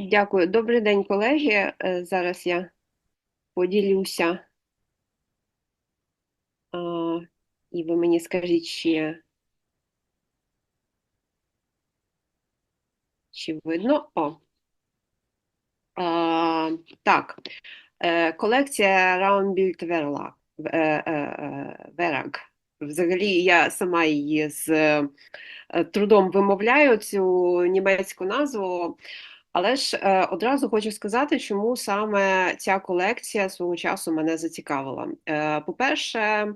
Дякую. Добрий день, колеги. Е, Зараз я поділюся, і ви мені скажіть, чи, чи видно? О. А, так, Е, колекція е, е, Вераг. Взагалі, я сама її з е, трудом вимовляю цю німецьку назву. Але ж е, одразу хочу сказати, чому саме ця колекція свого часу мене зацікавила. Е, По-перше,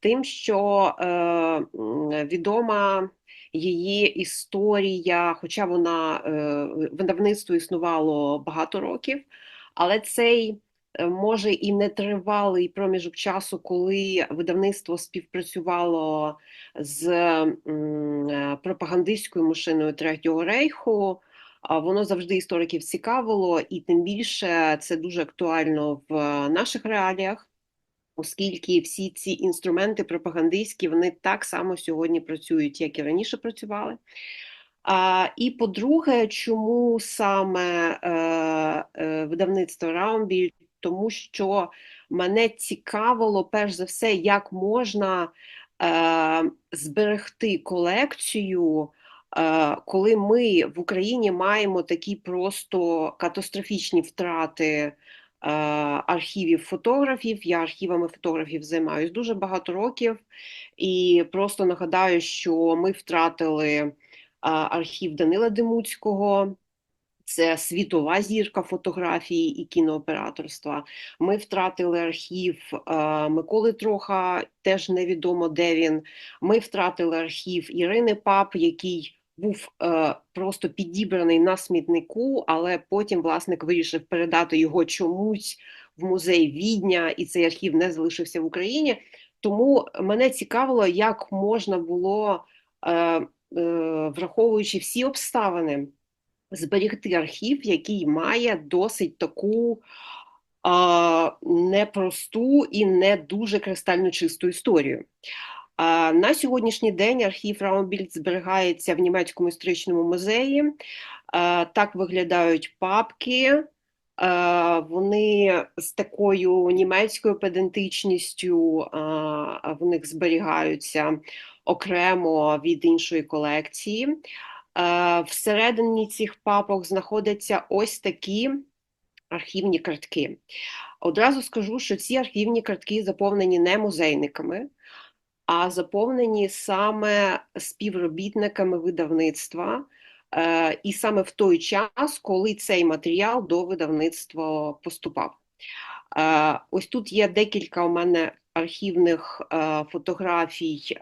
тим, що е, відома її історія, хоча вона е, видавництво існувало багато років, але цей е, може і нетривалий проміжок часу, коли видавництво співпрацювало з е, пропагандистською машиною Третього рейху. Воно завжди істориків цікавило, і тим більше це дуже актуально в наших реаліях, оскільки всі ці інструменти пропагандистські вони так само сьогодні працюють, як і раніше працювали. А, І по-друге, чому саме е, е, видавництво Раумбіль? Тому що мене цікавило перш за все, як можна е, зберегти колекцію. Коли ми в Україні маємо такі просто катастрофічні втрати архівів фотографів, я архівами фотографів займаюся дуже багато років, і просто нагадаю, що ми втратили архів Данила Демуцького. Це світова зірка фотографії і кінооператорства. Ми втратили архів Миколи Троха, теж невідомо де він. Ми втратили архів Ірини Пап, який був е, просто підібраний на смітнику, але потім власник вирішив передати його чомусь в музей Відня, і цей архів не залишився в Україні. Тому мене цікавило, як можна було, е, е, враховуючи всі обставини, зберегти архів, який має досить таку. е, Непросту і не дуже кристально чисту історію. На сьогоднішній день архів Раумбільд зберігається в німецькому історичному музеї. Так виглядають папки. Вони з такою німецькою педантичністю в них зберігаються окремо від іншої колекції. Всередині цих папок знаходяться ось такі архівні картки. Одразу скажу, що ці архівні картки заповнені не музейниками а заповнені саме співробітниками видавництва. Е, і саме в той час, коли цей матеріал до видавництва поступав. Е, ось тут є декілька у мене архівних е, фотографій.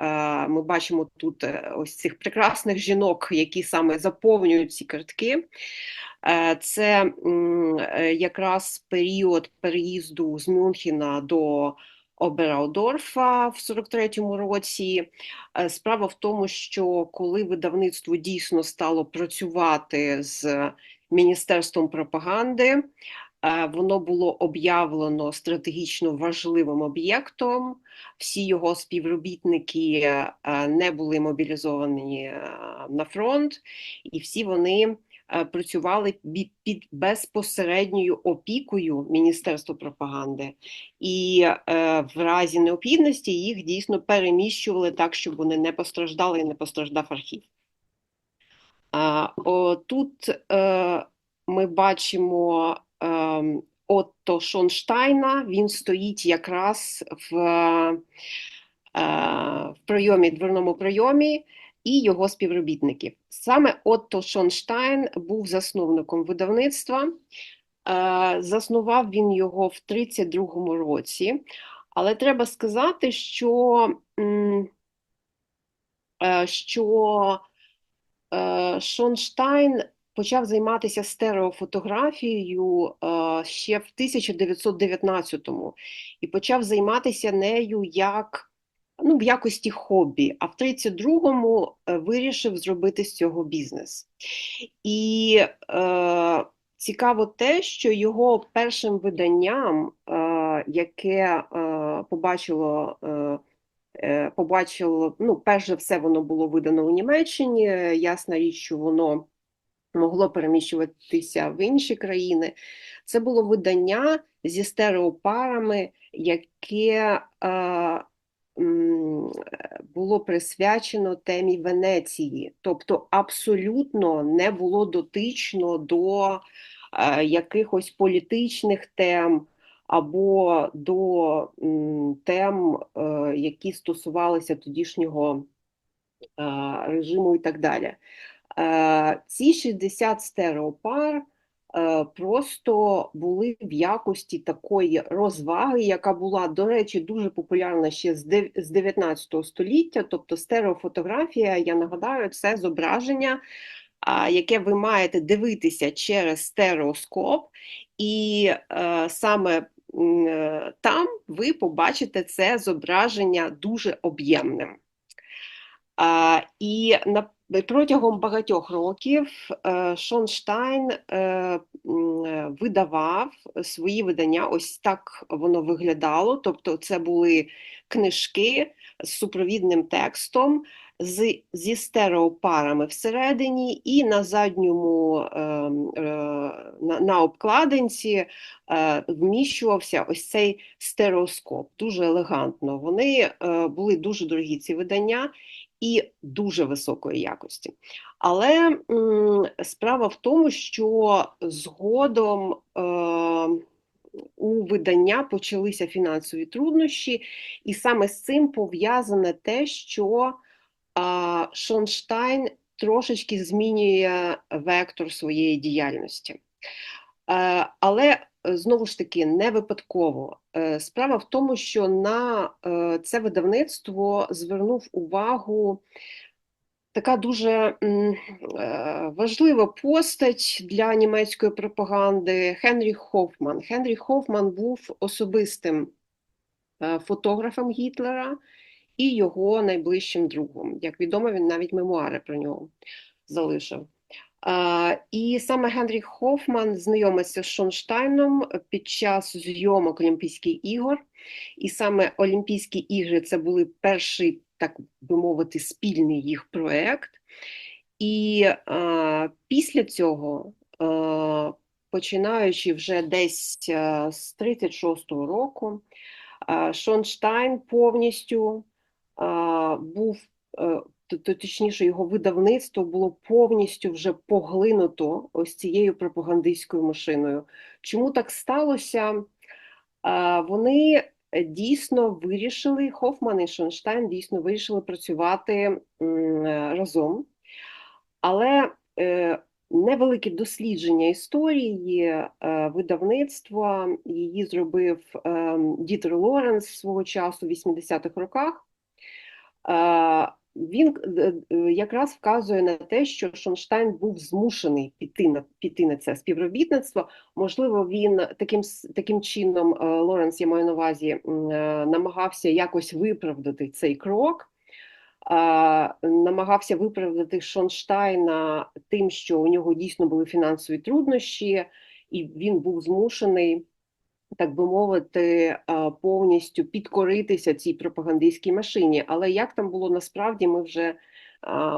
Ми бачимо тут ось цих прекрасних жінок, які саме заповнюють ці картки. Це якраз період переїзду з Мюнхена до Обераудорфа в 43-му році. Е, справа в тому, що коли видавництво дійсно стало працювати з Міністерством пропаганди, е, воно було об'явлено стратегічно важливим об'єктом. Всі його співробітники е, не були мобілізовані на фронт, і всі вони працювали під безпосередньою опікою Міністерства пропаганди, і е, в разі необхідності їх дійсно переміщували так, щоб вони не постраждали і не постраждав архів. Тут е, ми бачимо Отто Шонштайна, він стоїть якраз в в прийомі, дверному прийомі і його співробітників. Саме Отто Шонштайн був засновником видавництва. Е, заснував він його в 32-му році, але треба сказати, що е, що е, Шонштайн почав займатися стереофотографією ще в 1919-му і почав займатися нею як ну, в якості хобі, а в 32-му е, вирішив зробити з цього бізнес. І е, цікаво те, що його першим виданням, е, яке е, побачило, е, е побачило, ну, перш за все, воно було видано у Німеччині. Ясна річ, що воно могло переміщуватися в інші країни. Це було видання зі стереопарами, яке е, було присвячено темі Венеції, тобто абсолютно не було дотично до е, якихось політичних тем або до тем, е, які стосувалися тодішнього е, режиму і так далі. Ці 60 стереопар просто були в якості такої розваги, яка була, до речі, дуже популярна ще з 19 століття. Тобто стереофотографія, я нагадаю, це зображення, яке ви маєте дивитися через стереоскоп, і е, саме е, там ви побачите це зображення дуже об'ємним. І на протягом багатьох років е, Шонштайн е, е, видавав свої видання. Ось так воно виглядало. Тобто, це були книжки з супровідним текстом, зі стереопарами всередині, і на задньому на, обкладинці вміщувався ось цей стереоскоп. Дуже елегантно. Вони були дуже дорогі ці видання і дуже високої якості. Але справа в тому, що згодом е, у видання почалися фінансові труднощі, і саме з цим пов'язане те, що Шонштайн трошечки змінює вектор своєї діяльності. Е, Але знову ж таки не випадково. Е, Справа в тому, що на е, це видавництво звернув увагу така дуже е, важлива постать для німецької пропаганди Хенріх Хофман. Хенріх Хофман був особистим е, фотографом Гітлера і його найближчим другом. Як відомо, він навіть мемуари про нього залишив. І саме Генріх Хофман знайомився з Шонштайном під час зйомок Олімпійських ігор. І саме Олімпійські ігри це були перший, так би мовити, спільний їх проект. І а, після цього, а, починаючи вже десь а, з 36-го року, а, Шонштайн повністю а, був е, точніше, його видавництво було повністю вже поглинуто ось цією пропагандистською машиною. Чому так сталося? Вони е, дійсно вирішили, Хофман і Шонштайн дійсно вирішили працювати разом, але е, невелике дослідження історії е, видавництва її зробив е, Дітер Лоренс свого часу в 80-х роках. Він е, е, якраз вказує на те, що Шонштайн був змушений піти на піти на це співробітництво. Можливо, він таким таким чином е, Лоренс, я маю на увазі, намагався якось виправдати цей крок. Намагався виправдати Шонштайна тим, що у нього дійсно були фінансові труднощі, і він був змушений так би мовити, повністю підкоритися цій пропагандистській машині. Але як там було насправді, ми вже,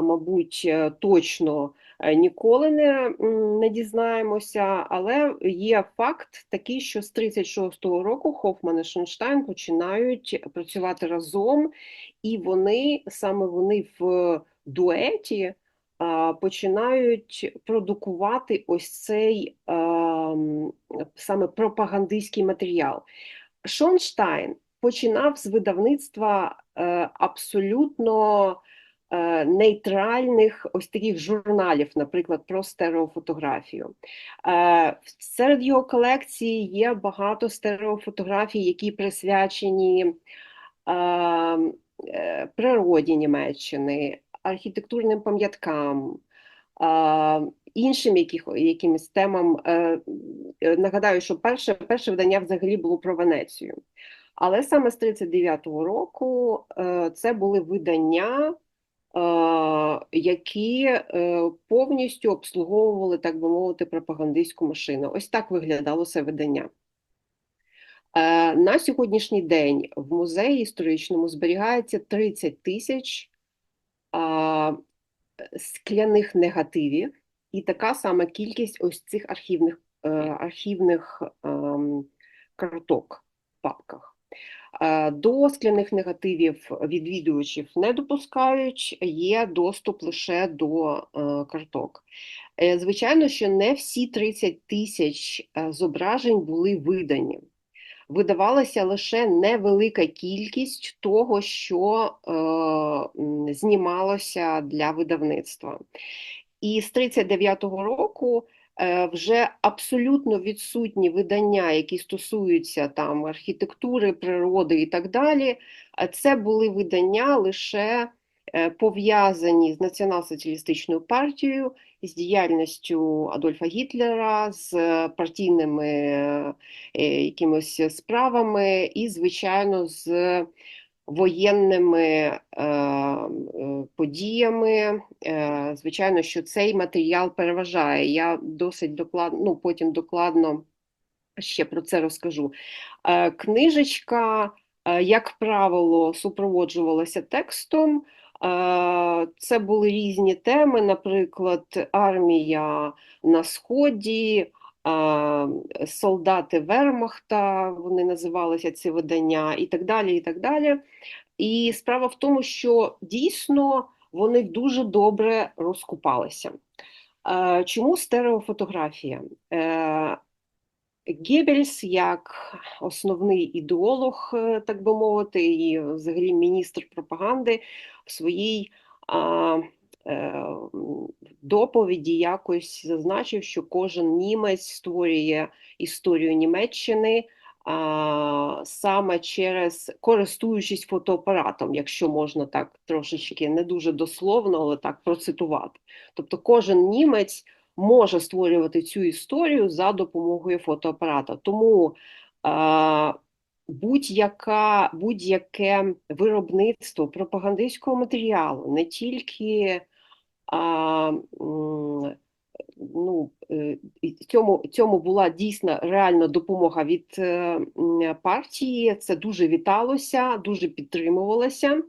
мабуть, е, точно е, ніколи не, не дізнаємося. Але є факт такий, що з 36-го року Хофман і Шонштайн починають працювати разом, і вони саме вони в дуеті починають продукувати ось цей саме пропагандистський матеріал. Шонштайн починав з видавництва е, абсолютно е, нейтральних ось таких журналів, наприклад, про стереофотографію. Е, серед його колекції є багато стереофотографій, які присвячені природі Німеччини, архітектурним пам'яткам, іншим яких, якимось темам. Е, е, Нагадаю, що перше, перше видання взагалі було про Венецію. Але саме з 39-го року е, це були видання, які повністю обслуговували, так би мовити, пропагандистську машину. Ось так виглядало це видання. На сьогоднішній день в музеї історичному зберігається 30 тисяч а, скляних негативів і така сама кількість ось цих архівних, е, архівних ем, карток в папках. Е, До скляних негативів відвідувачів не допускають, є доступ лише до е, карток. Е, Звичайно, що не всі 30 тисяч е, зображень були видані. Видавалася лише невелика кількість того, що е, знімалося для видавництва. І з 39-го року е, вже абсолютно відсутні видання, які стосуються там архітектури, природи і так далі. Це були видання лише пов'язані з націонал-соціалістичною партією, з діяльністю Адольфа Гітлера, з партійними е, якимось справами і, звичайно, з воєнними е, е, подіями. Е, звичайно, що цей матеріал переважає. Я досить докладно, ну, потім докладно ще про це розкажу. Е, книжечка, е, як правило, супроводжувалася текстом. Е, Це були різні теми, наприклад, армія на Сході, е, солдати Вермахта, вони називалися ці видання, і так далі. І так далі. І справа в тому, що дійсно вони дуже добре розкупалися. Е, Чому стереофотографія? Геббельс, як основний ідеолог, е, так би мовити, і взагалі міністр пропаганди в своїй а, е, доповіді якось зазначив, що кожен німець створює історію Німеччини а, саме через користуючись фотоапаратом, якщо можна так трошечки не дуже дословно, але так процитувати. Тобто кожен німець може створювати цю історію за допомогою фотоапарата. Тому е, будь-яке виробництво пропагандистського матеріалу, не тільки а, ну, е, цьому, цьому була дійсна реальна допомога від е, партії. Це дуже віталося, дуже підтримувалося.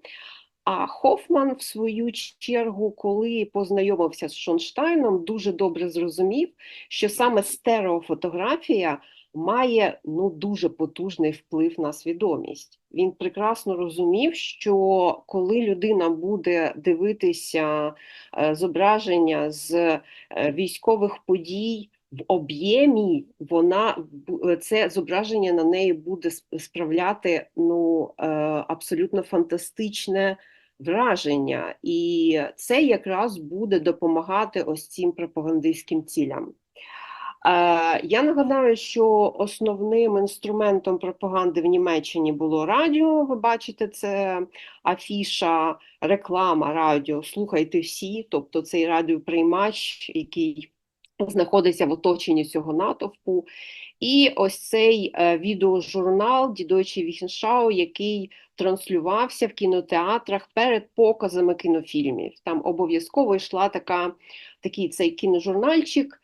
А Хофман, в свою чергу, коли познайомився з Шонштайном, дуже добре зрозумів, що саме стереофотографія має ну, дуже потужний вплив на свідомість. Він прекрасно розумів, що коли людина буде дивитися е, зображення з е, військових подій в об'ємі, вона бу- це зображення на неї буде справляти ну, е, абсолютно фантастичне враження, і це якраз буде допомагати ось цим пропагандистським цілям. Е, Я нагадаю, що основним інструментом пропаганди в Німеччині було радіо. Ви бачите, це афіша, реклама радіо. Слухайте всі, тобто цей радіоприймач, який знаходиться в оточенні цього натовпу. І ось цей е, відеожурнал Дідочі Віхіншау, який транслювався в кінотеатрах перед показами кінофільмів. Там обов'язково йшла така, такий цей кіножурнальчик,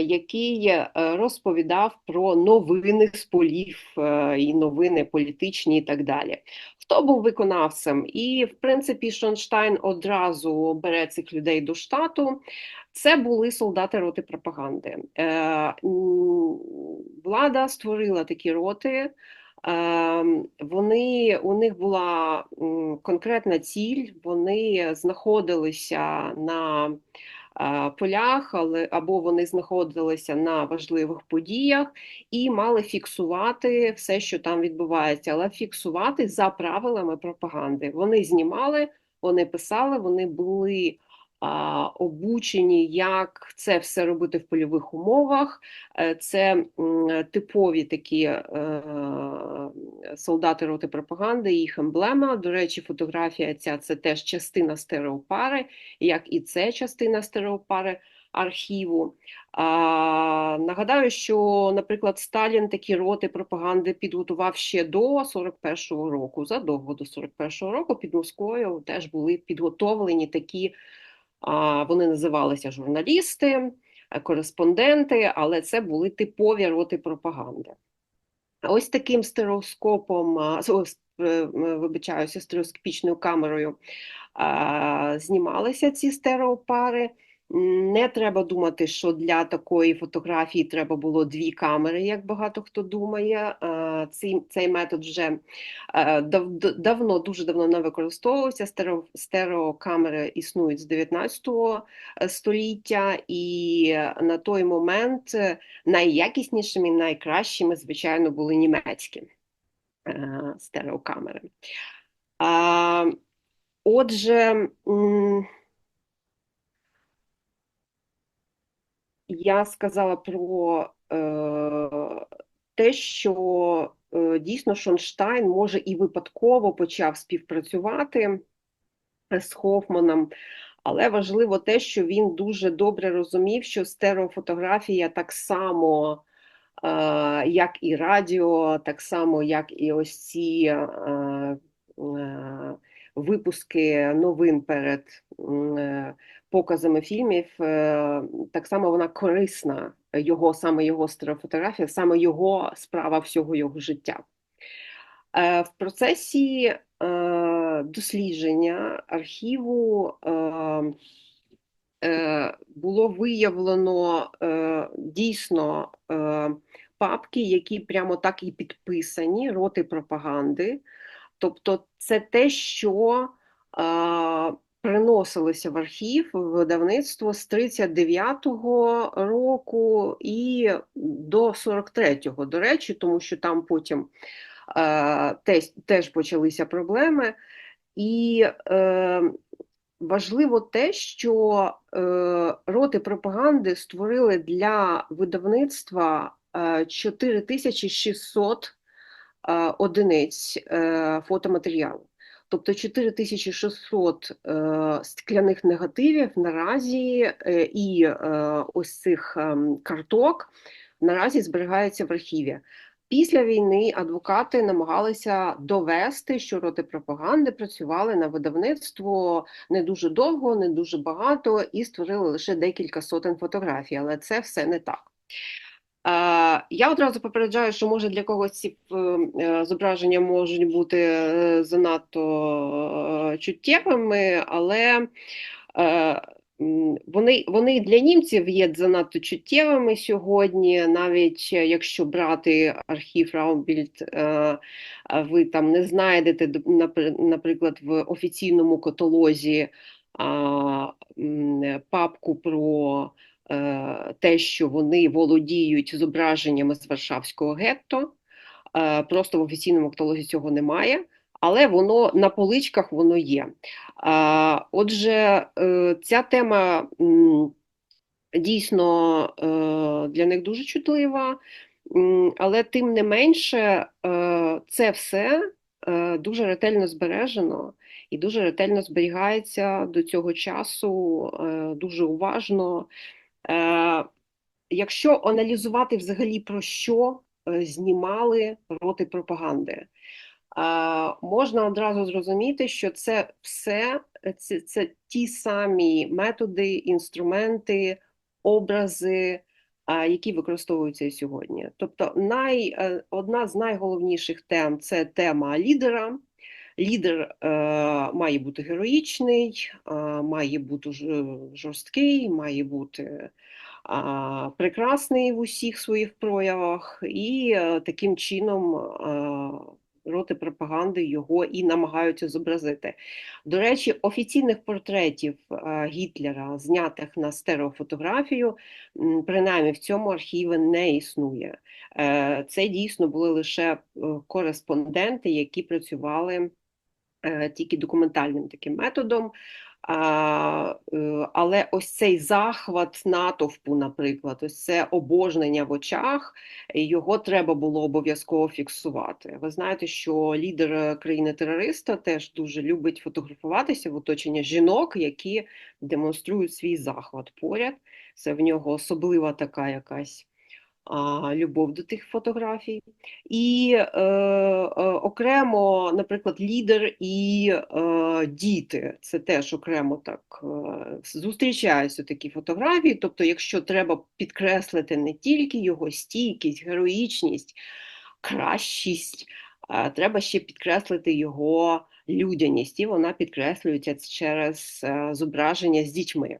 який е, розповідав про новини з полів е, і новини політичні і так далі. Хто був виконавцем? І, в принципі, Шонштайн одразу бере цих людей до штату. Це були солдати роти пропаганди. Е, влада створила такі роти. Вони, у них була конкретна ціль, вони знаходилися на полях, але або вони знаходилися на важливих подіях і мали фіксувати все, що там відбувається, але фіксувати за правилами пропаганди. Вони знімали, вони писали, вони були обучені, як це все робити в польових умовах. Е, Це типові такі е, солдати роти пропаганди, їх емблема. До речі, фотографія ця це теж частина стереопари, як і це частина стереопари архіву. А, нагадаю, що, наприклад, Сталін такі роти пропаганди підготував ще до 41-го року. Задовго до 41-го року під Москвою теж були підготовлені такі, вони називалися журналісти, е, кореспонденти, але це були типові роти пропаганди. Ось таким стереоскопом, е, вибачаюся, стереоскопічною камерою знімалися ці стереопари. Не треба думати, що для такої фотографії треба було дві камери, як багато хто думає. Е, Цей, цей метод вже е, дав, давно, дуже давно не використовувався. Стерео, стереокамери існують з 19 е, століття, і на той момент найякіснішими, найкращими, звичайно, були німецькі стереокамери. Отже, я сказала про е, те, що е, дійсно Шонштайн може і випадково почав співпрацювати з Хофманом, але важливо те, що він дуже добре розумів, що стереофотографія так само, е, як і радіо, так само, як і ось ці. Випуски новин перед е, показами фільмів, е, так само вона корисна, його саме його стереофотографія, саме його справа всього його життя. Е, в процесі дослідження архіву було виявлено дійсно папки, які прямо так і підписані роти пропаганди. Тобто, це те, що приносилися в архів видавництво з 39-го року і до 43-го, до речі, тому що там потім е, теж, теж почалися проблеми. І е, важливо те, що е, роти пропаганди створили для видавництва е, 4600 е, одиниць е, фотоматеріалу. Тобто 4600 е, скляних негативів наразі е, і ось цих карток наразі зберігаються в архіві. Після війни адвокати намагалися довести, що роти пропаганди працювали на видавництво не дуже довго, не дуже багато і створили лише декілька сотень фотографій, але це все не так. Я одразу попереджаю, що може для когось ці е, зображення можуть бути е, занадто е, чуттєвими, але вони вони для німців є занадто чуттєвими сьогодні, навіть якщо брати архів Раумбільд, ви там не знайдете, наприклад, в офіційному каталозі папку про Е, те, що вони володіють зображеннями з Варшавського гетто. Е, просто в офіційному каталозі цього немає, але воно на поличках воно є. Е, отже, ця тема дійсно для них дуже чутлива, але тим не менше, це все дуже ретельно збережено. І дуже ретельно зберігається до цього часу, дуже уважно. Е, Якщо аналізувати взагалі про що е, знімали роти пропаганди, е, можна одразу зрозуміти, що це все це, це ті самі методи, інструменти, образи, е, які використовуються сьогодні. Тобто, най, одна з найголовніших тем це тема лідера. Лідер е, має бути героїчний, е, має бути жорсткий, має бути е, прекрасний в усіх своїх проявах, і е, таким чином е, роти пропаганди його і намагаються зобразити. До речі, офіційних портретів е, Гітлера, знятих на стереофотографію, принаймні в цьому архіві не існує. Е, це дійсно були лише е, кореспонденти, які працювали. Е, тільки документальним таким методом. Е, Але ось цей захват натовпу, наприклад, ось це обожнення в очах, його треба було обов'язково фіксувати. Ви знаєте, що лідер країни-терориста теж дуже любить фотографуватися в оточенні жінок, які демонструють свій захват поряд. Це в нього особлива така якась любов до тих фотографій, і е, е, окремо, наприклад, лідер і е, діти. Це теж окремо так е, зустрічаються такі фотографії. Тобто, якщо треба підкреслити не тільки його стійкість, героїчність, кращість, е, треба ще підкреслити його людяність, і вона підкреслюється через е, зображення з дітьми. Е,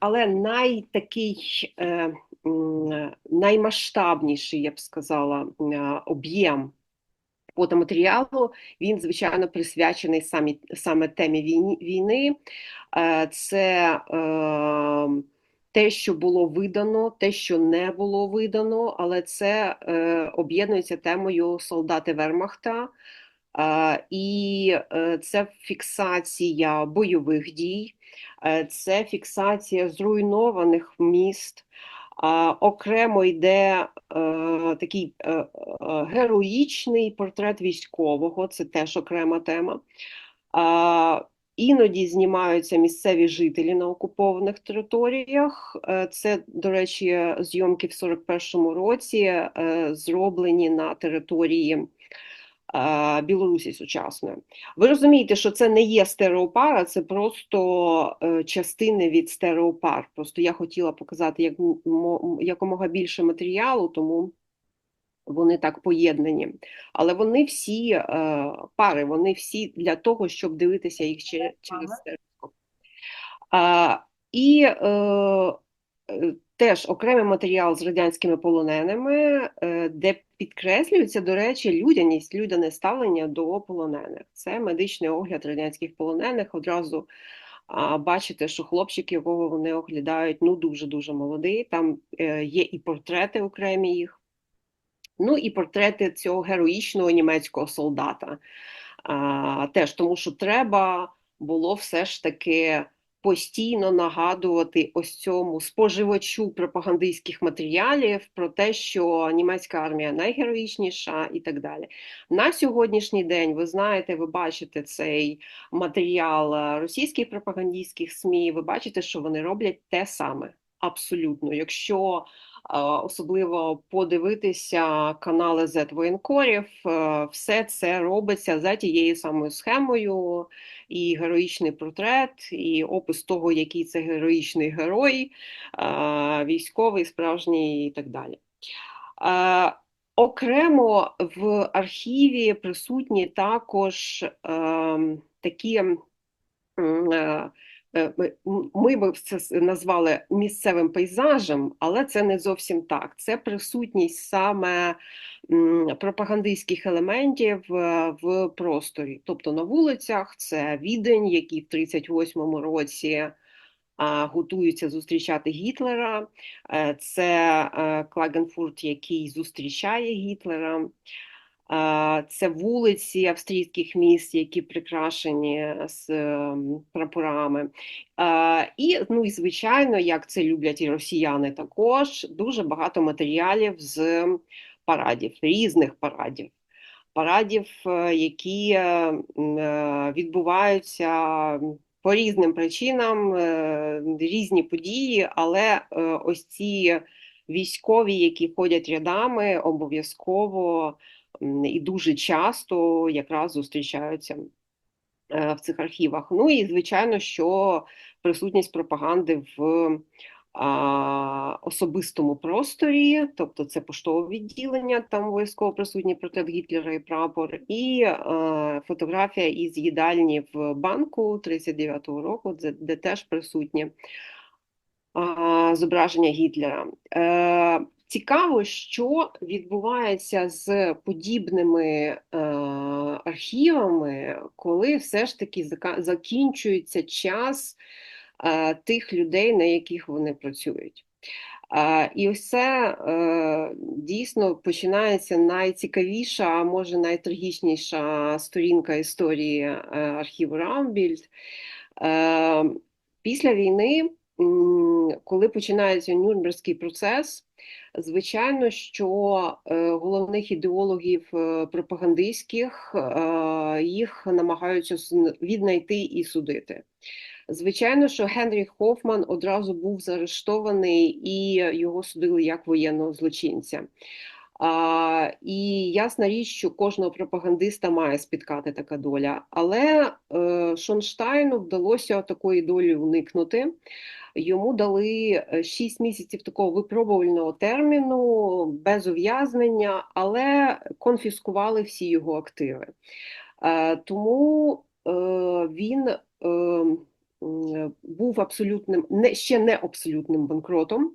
але найтакий е, наймасштабніший, я б сказала, об'єм фотоматеріалу, він, звичайно, присвячений самі, саме темі війни. Це те, що було видано, те, що не було видано, але це об'єднується темою солдати Вермахта. І е, це фіксація бойових дій, е, це фіксація зруйнованих міст. Окремо йде е, такий героїчний портрет військового, це теж окрема тема. Іноді знімаються місцеві жителі на окупованих територіях. Це, до речі, зйомки в 41-му році зроблені на території. Білорусі сучасної. Ви розумієте, що це не є стереопара, це просто е, частини від стереопар. Просто я хотіла показати як, якомога більше матеріалу, тому вони так поєднані. Але вони всі е, пари, вони всі для того, щоб дивитися їх через, через стереоскоп. І е, теж окремий матеріал з радянськими полоненими, е, де підкреслюється, до речі, людяність, людяне ставлення до полонених. Це медичний огляд радянських полонених. Одразу бачите, що хлопчик, якого вони оглядають, ну дуже-дуже молодий. Там е, є і портрети окремі їх, ну і портрети цього героїчного німецького солдата. Теж тому, що треба було все ж таки постійно нагадувати ось цьому споживачу пропагандистських матеріалів про те, що німецька армія найгероїчніша і так далі. На сьогоднішній день ви знаєте, ви бачите цей матеріал російських пропагандистських СМІ. Ви бачите, що вони роблять те саме. Абсолютно, якщо особливо подивитися канали Z воєнкорів, все це робиться за тією самою схемою, і героїчний портрет, і опис того, який це героїчний герой, військовий, справжній і так далі. Окремо в архіві присутні також ем, такі. Е, Е, ми б це назвали місцевим пейзажем, але це не зовсім так. Це присутність саме пропагандистських елементів е, в просторі. Тобто на вулицях це відень, який в 38-му році готуються зустрічати Гітлера, е, це Клагенфурт, який зустрічає Гітлера. Це вулиці австрійських міст, які прикрашені з ем, прапорами. І, ну і звичайно, як це люблять і росіяни, також дуже багато матеріалів з парадів, різних парадів. Парадів, е, які е, е, відбуваються по різним причинам, різні події, але ось ці військові, які ходять рядами, обов'язково і дуже часто якраз зустрічаються е, в цих архівах. Ну і звичайно, що присутність пропаганди в особистому просторі, тобто це поштове відділення, там обов'язково присутній портрет Гітлера і прапор, і е, фотографія із їдальні в банку 39-го року, де, де теж присутні зображення Гітлера. Е, Цікаво, що відбувається з подібними е, архівами, коли все ж таки закінчується час е, тих людей, на яких вони працюють. І ось це дійсно починається найцікавіша, а може найтрагічніша сторінка історії е, архіву Рамбільд. Після війни, коли починається Нюрнберзький процес. Звичайно, що е, головних ідеологів е, пропагандистських е, їх намагаються віднайти і судити. Звичайно, що Генрі Хофман одразу був заарештований і його судили як воєнного злочинця. А, І ясна річ, що кожного пропагандиста має спіткати така доля. Але е, Шонштайну вдалося такої долі уникнути. Йому дали 6 е, місяців такого випробувального терміну без ув'язнення, але конфіскували всі його активи. Е, тому е, він м, був абсолютним, не, ще не абсолютним банкротом.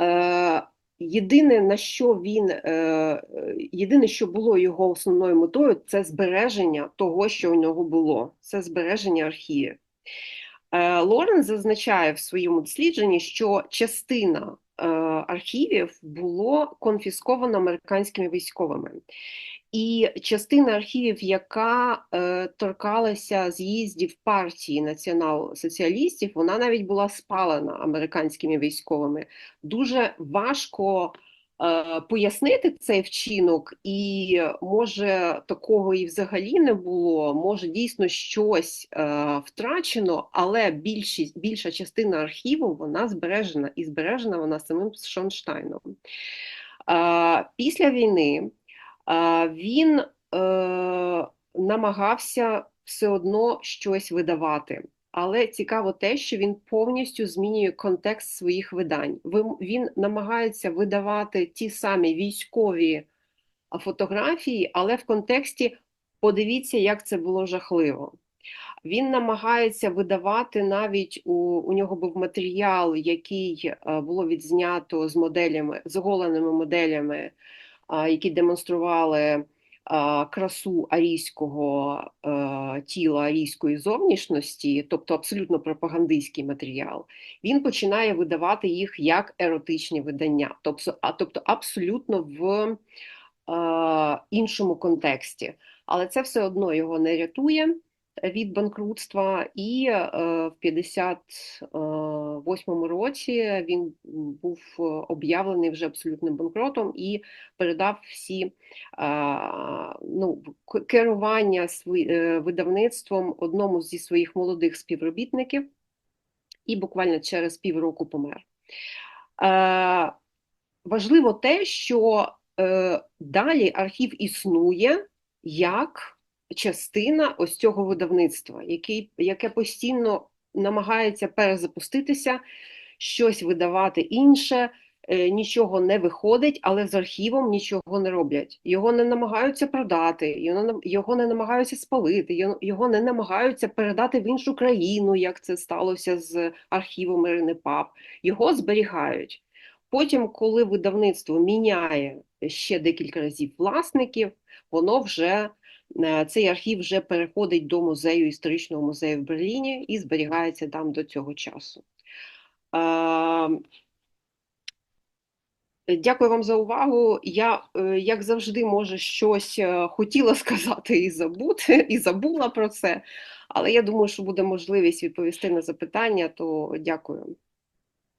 Е, Єдине, на що він, е, е, єдине, що було його основною метою, це збереження того, що у нього було, це збереження архівів. Е, Лорен зазначає в своєму дослідженні, що частина архівів було конфісковано американськими військовими. І частина архівів, яка е, торкалася з'їздів партії націонал-соціалістів, вона навіть була спалена американськими військовими. Дуже важко е, пояснити цей вчинок, і може такого і взагалі не було. Може дійсно щось е, втрачено, але більшість, більша частина архіву вона збережена і збережена вона самим Шонштайном. Е, після війни. Він е, намагався все одно щось видавати. Але цікаво те, що він повністю змінює контекст своїх видань. Він намагається видавати ті самі військові фотографії, але в контексті подивіться, як це було жахливо. Він намагається видавати навіть у, у нього був матеріал, який е, було відзнято з моделями, з оголеними моделями, які демонстрували красу арійського е, тіла, арійської зовнішності, тобто абсолютно пропагандистський матеріал. Він починає видавати їх як еротичні видання, тобто, а, тобто абсолютно в е, іншому контексті. Але це все одно його не рятує від банкрутства, і е, в 58-му році він був е, об'явлений вже абсолютним банкротом і передав всі ну, керування е, видавництвом одному зі своїх молодих співробітників, і буквально через півроку помер. Е, Важливо те, що е, далі архів існує як частина ось цього видавництва, який, яке постійно намагається перезапуститися, щось видавати інше, е, нічого не виходить, але з архівом нічого не роблять. Його не намагаються продати, його, не- намагаються спалити, його, не намагаються передати в іншу країну, як це сталося з архівом Ірини Пап. Його зберігають. Потім, коли видавництво міняє ще декілька разів власників, воно вже цей архів вже переходить до музею історичного музею в Берліні і зберігається там до цього часу. Е, Дякую вам за увагу. Я, е, як завжди, може, щось е, хотіла сказати і забути, і забула про це, але я думаю, що буде можливість відповісти на запитання, то дякую.